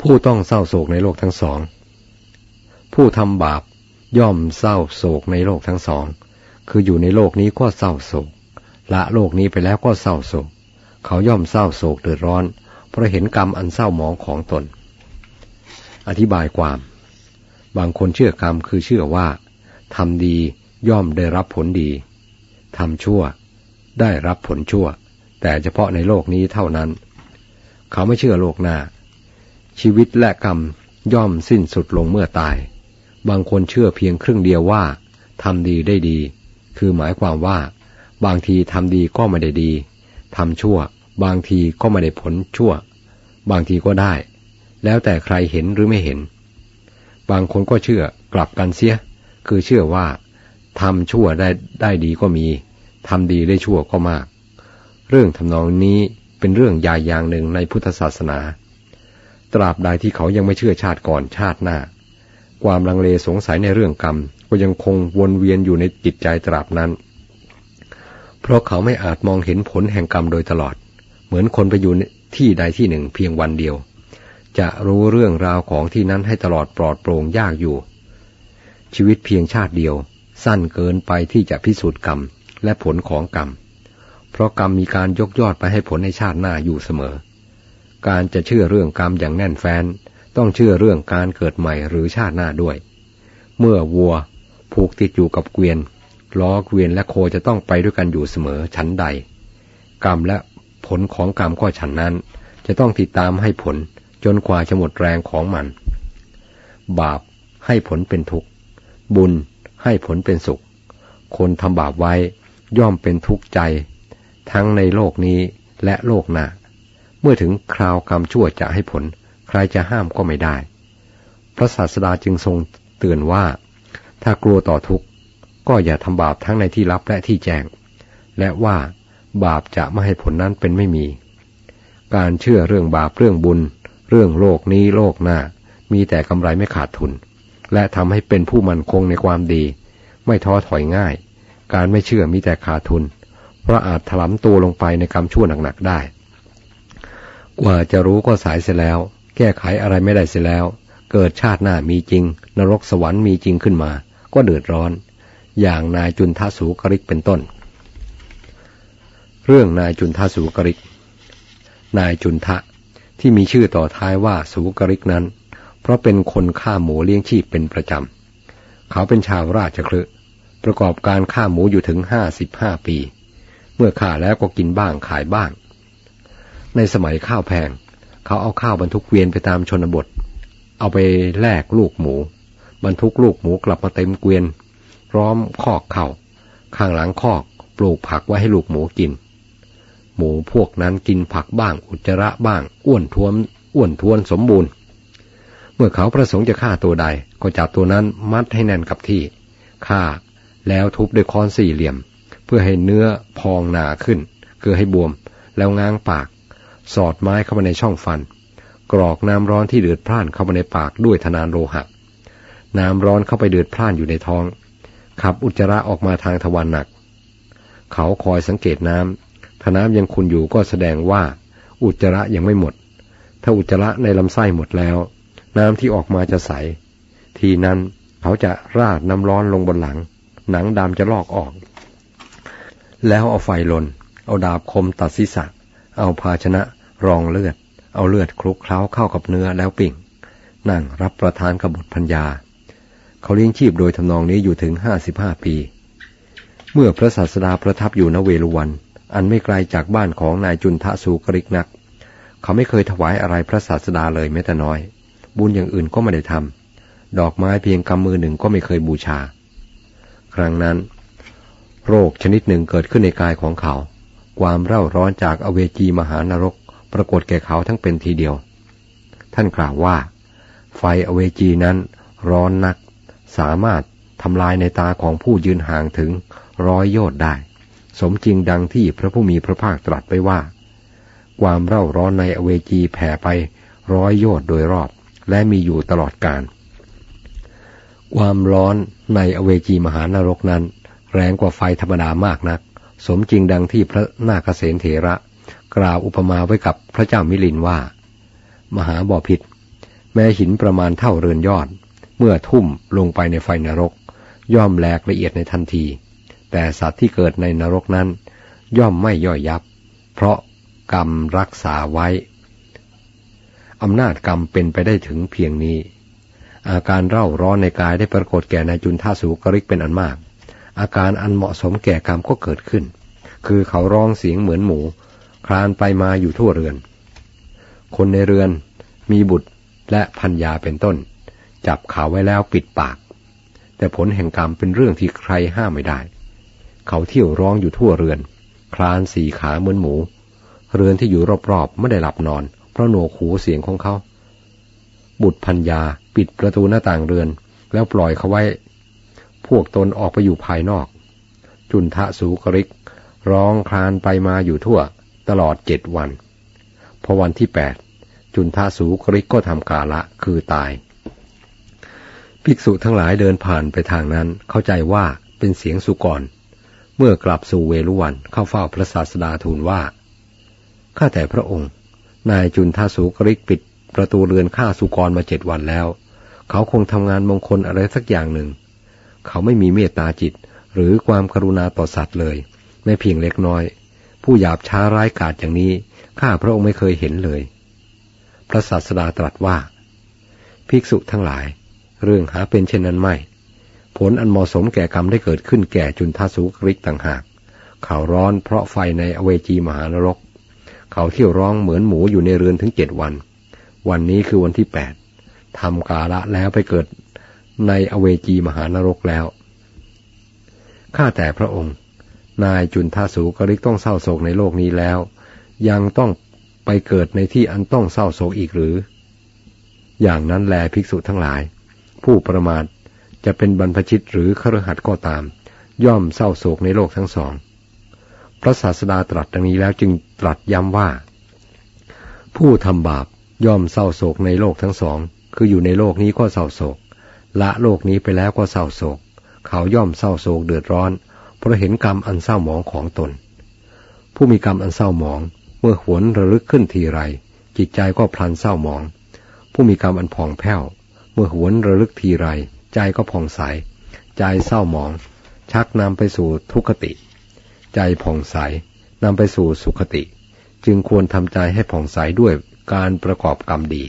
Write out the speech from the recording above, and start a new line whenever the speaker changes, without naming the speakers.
ผู้ต้องเศร้าโศกในโลกทั้งสอง ผู้ทำบาปย่อมเศร้าโศกในโลกทั้งสอง คืออยู่ในโลกนี้ก็เศร้าโศก ละโลกนี้ไปแล้วก็เศร้าโศก เขาย่อมเศร้าโศกเดือดร้อน เพราะเห็นกรรมอันเศร้าหมองของตน อธิบายความ บางคนเชื่อกรรมคือเชื่อว่าทำดีย่อมได้รับผลดี ทำชั่ว ได้รับผลชั่ว แต่เฉพาะในโลกนี้เท่านั้น เขาไม่เชื่อโลกหน้า ชีวิตและกรรมย่อมสิ้นสุดลงเมื่อตาย บางคนเชื่อเพียงครึ่งเดียวว่าทำดีได้ดี คือหมายความว่า บางทีทำดีก็ไม่ได้ดีทำชั่ว บางทีก็ไม่ได้ผลชั่ว บางทีก็ได้ แล้วแต่ใครเห็นหรือไม่เห็น บางคนก็เชื่อกลับกันเสีย คือเชื่อว่าทำชั่วได้ได้ดีก็มีทำดีได้ชั่วก็มาก เรื่องทำนองนี้เป็นเรื่องใหญ่อย่างหนึ่งในพุทธศาสนา ตราบใดที่เขายังไม่เชื่อชาติก่อนชาติหน้า ความลังเลสงสัยในเรื่องกรรม ก็ยังคงวนเวียนอยู่ในจิตใจตราบนั้น เพราะเขาไม่อาจมองเห็นผลแห่งกรรมโดยตลอด เหมือนคนไปอยู่ที่ใดที่หนึ่งเพียงวันเดียว จะรู้เรื่องราวของที่นั้นให้ตลอดปลอดโปร่งยากอยู่ ชีวิตเพียงชาติเดียว สั้นเกินไปที่จะพิสูจน์กรรมและผลของกรรม เพราะกรรมมีการยกยอดไปให้ผลในชาติหน้าอยู่เสมอ การจะเชื่อเรื่องกรรมอย่างแน่นแฟ้น ต้องเชื่อเรื่องการเกิดใหม่หรือชาติหน้าด้วย เมื่อวัวผูกติดอยู่กับเกวียน ล้อเกวียนและโคจะต้องไปด้วยกันอยู่เสมอชั้นใด กรรมและผลของกรรมก็ฉันนั้น จะต้องติดตามให้ผลจนกว่าจะหมดแรงของมัน บาปให้ผลเป็นทุกข์ บุญให้ผลเป็นสุข คนทำบาปไว้ย่อมเป็นทุกข์ใจ ทั้งในโลกนี้และโลกหน้า มื่อถึงคราวกรรมชั่วจะให้ผล ใครจะห้ามก็ไม่ได้ พระศาสดาจึงทรงเตือนว่า ถ้ากลัวต่อทุกข์ ก็อย่าทำบาปทั้งในที่ลับและที่แจ้ง และว่าบาปจะไม่ให้ผลนั้นเป็นไม่มี การเชื่อเรื่องบาปเรื่องบุญ เรื่องโลกนี้โลกหน้า มีแต่กำไรไม่ขาดทุน และทำให้เป็นผู้มั่นคงในความดี ไม่ท้อถอยง่าย การไม่เชื่อมีแต่ขาดทุน เพราะอาจถลำตัวลงไปในกรรมชั่วหนักๆได้ กว่าจะรู้ก็สายเสียแล้ว แก้ไขอะไรไม่ได้เสียแล้ว เกิดชาติหน้ามีจริง นรกสวรรค์มีจริงขึ้นมา ก็เดือดร้อน อย่างนายจุนทสูกริกเป็นต้น เรื่องนายจุนทสูกริก นายจุนทะที่มีชื่อต่อท้ายว่าสูกริกนั้น เพราะเป็นคนฆ่าหมูเลี้ยงชีพเป็นประจำ เขาเป็นชาวราชคลึประกอบการฆ่าหมูอยู่ถึงห้าสิบห้าปี เมื่อฆ่าแล้วก็กินบ้างขายบ้าง ในสมัยข้าวแพง เขาเอาข้าวบรรทุกเวียนไปตามชนบท เอาไปแลกลูกหมู บรรทุกลูกหมูกลับมาเต็มเกวียน พร้อมคอกเข่าข้างหลังคอกปลูกผักไว้ให้ลูกหมูกิน หมูพวกนั้นกินผักบ้างอุจจาระบ้าง อ้วนท้วนอ้วนท้วนสมบูรณ์ เมื่อเขาประสงค์จะฆ่าตัวใด ก็จับตัวนั้นมัดให้แน่นกับที่ฆ่าแล้วทุบด้วยค้อนสี่เหลี่ยม เพื่อให้เนื้อพองหนาขึ้นเกือให้บวม แล้วง้างปาก สอดไม้เข้ามาในช่องฟัน กรอกน้ำร้อนที่เดือดพล่านเข้ามาในปากด้วยธนานโลหะ น้ำร้อนเข้าไปเดือดพล่านอยู่ในท้อง ขับอุจจาระออกมาทางทวารหนัก เขาคอยสังเกตน้ำถ้าน้ำยังคุณอยู่ก็แสดงว่า อุจจาระยังไม่หมด ถ้าอุจจาระในลำไส้หมดแล้ว น้ำที่ออกมาจะใส ทีนั้นเขาจะราดน้ำร้อนลงบนหลัง หนังดำจะลอกออก แล้วเอาไฟลน เอาดาบคมตัดศีรษะ เอาภาชนะ รองเลือด เอาเลือดคลุกเคล้าเข้ากับเนื้อแล้วปิ่ง นั่งรับประทานกับบทพัญญา เขาเลี้ยงชีพโดยทำนองนี้อยู่ถึงห้าสิบห้าปี เมื่อพระศาสดาประทับอยู่ณเวลุวัน อันไม่ไกลจากบ้านของนายจุนทะสูกริกนัก เขาไม่เคยถวายอะไรพระศาสดาเลยแม้แต่น้อย บุญอย่างอื่นก็ไม่ได้ทำดอกไม้เพียงกำมือหนึ่งก็ไม่เคยบูชา ครั้งนั้น โรคชนิดหนึ่งเกิดขึ้นในกายของเขา ความเร่าร้อนจากอเวจีมหานรก รากฏแก่เขาทั้งเป็นทีเดียว ท่านกล่าวว่า ไฟอเวจีนั้นร้อนนัก สามารถทำลายในตาของผู้ยืนห่างถึงร้อยโยชน์ได้ สมจริงดังที่พระผู้มีพระภาคตรัสไปว่า ความเร่าร้อนในอเวจีแผ่ไปร้อยโยชน์โดยรอบ และมีอยู่ตลอดกาลความร้อนในอเวจีมหานรกนั้น แรงกว่าไฟธรรมดามากนัก สมจริงดังที่พระนาคเษนเถระ กล่าวอุปมาไว้กับพระเจ้ามิลินว่า มหาบ่อพิษแม้หินประมาณเท่าเรือนยอด เมื่อทุ่มลงไปในไฟนรก ย่อมแหลกละเอียดในทันที แต่สัตว์ที่เกิดในนรกนั้น ย่อมไม่ย่อยยับ เพราะกรรมรักษาไว้อำนาจกรรมเป็นไปได้ถึงเพียงนี้ อาการเร่าร้อนในกายได้ปรากฏแก่นายจุนท่าสูกริกเป็นอันมาก อาการอันเหมาะสมแก่กรรมก็เกิดขึ้น คือเขาร้องเสียงเหมือนหมู คลานไปมาอยู่ทั่วเรือน คนในเรือนมีบุตรและพัญญาเป็นต้น จับเขาไว้แล้วปิดปาก แต่ผลแห่งกรรมเป็นเรื่องที่ใครห้ามไม่ได้ เขาเที่ยวร้องอยู่ทั่วเรือน คลานสี่ขาเหมือนหมู เรือนที่อยู่รอบๆไม่ได้หลับนอน เพราะหนวกหูเสียงของเขา บุตรพัญญาปิดประตูหน้าต่างเรือน แล้วปล่อยเขาไว้ พวกตนออกไปอยู่ภายนอก จุนทะสูกริก ร้องคลานไปมาอยู่ทั่ว ตลอดเจ็ดวัน พอวันที่แปดจุนทาสูกริกก็ทำกาละคือตาย ภิกษุทั้งหลายเดินผ่านไปทางนั้นเข้าใจว่าเป็นเสียงสุกร เมื่อกลับสู่เวลุวันเข้าเฝ้าพระศาสดาทูลว่า ข้าแต่พระองค์ นายจุนทาสูกริกปิดประตูเรือนฆ่าสุกรมาเจ็ดวันแล้ว เขาคงทำงานมงคลอะไรสักอย่างหนึ่ง เขาไม่มีเมตตาจิตหรือความกรุณาต่อสัตว์เลย ไม่เพียงเล็กน้อย ผู้หยาบช้าร้ายกาจอย่างนี้ ข้าพระองค์ไม่เคยเห็นเลย พระศาสดาตรัสว่า ภิกษุทั้งหลาย เรื่องหาเป็นเช่นนั้นไม่ ผลอันเหมาะสมแก่กรรมได้เกิดขึ้นแก่จุนทสุกริกต่างหาก เขาร้อนเพราะไฟในอเวจีมหานรก เขาเที่ยวร้องเหมือนหมูอยู่ในเรือนถึงเจ็ดวัน วันนี้คือวันที่แปดทำกาละแล้วไปเกิดในอเวจีมหานรกแล้ว ข้าแต่พระองค์ นายจุนทาสูกริกต้องเศร้าโศกในโลกนี้แล้ว ยังต้องไปเกิดในที่อันต้องเศร้าโศกอีกหรือ อย่างนั้นแลภิกษุทั้งหลาย ผู้ประมาทจะเป็นบรรพชิตหรือครหัสก็ตาม ย่อมเศร้าโศกในโลกทั้งสอง พระศาสดาตรัสดังนี้แล้วจึงตรัสย้ำว่า ผู้ทำบาปย่อมเศร้าโศกในโลกทั้งสอง คืออยู่ในโลกนี้ก็เศร้าโศก ละโลกนี้ไปแล้วก็เศร้าโศก เขาย่อมเศร้าโศกเดือดร้อน ราะเห็นกรรมอันเศร้าหมองของตน ผู้มีกรรมอันเศร้าหมอง เมื่อหวนระลึกขึ้นทีไร จิตใจก็พลันเศร้าหมอง ผู้มีกรรมอันผ่องแผ้ว เมื่อหวนระลึกทีไร ใจก็ผ่องใส ใจเศร้าหมอง ชักนำไปสู่ทุกขติ ใจผ่องใสนำไปสู่สุขติ จึงควรทำใจให้ผ่องใสด้วยการประกอบกรรมดี